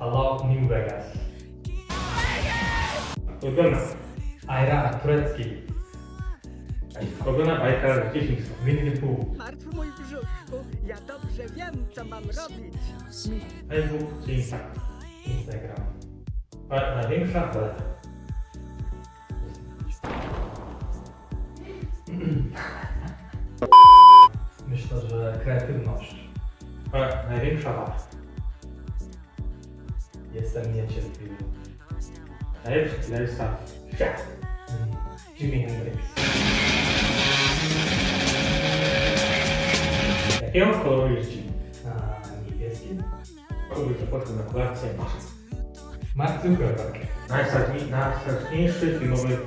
Fallout New Vegas. Ulubiona. Ira Turecki. Ulubiona bajka z dzieciństwa. Winnie the Pooh. Martw mój brzuszku, ja dobrze wiem, co mam robić. Facebook czy Instagram. Pa- Największa paleta. Myślę, że kreatywność. Pa- Największa wada. Jestem niecierpliwy. Najlepszy świata. Mm, Jimi Hendrix. Jakiego koloru jest ci? A, niebieski. Kogoś zapoczął na klatce masz. Mark Zuckerberg. Najstraszniejszy filmowy. Mm,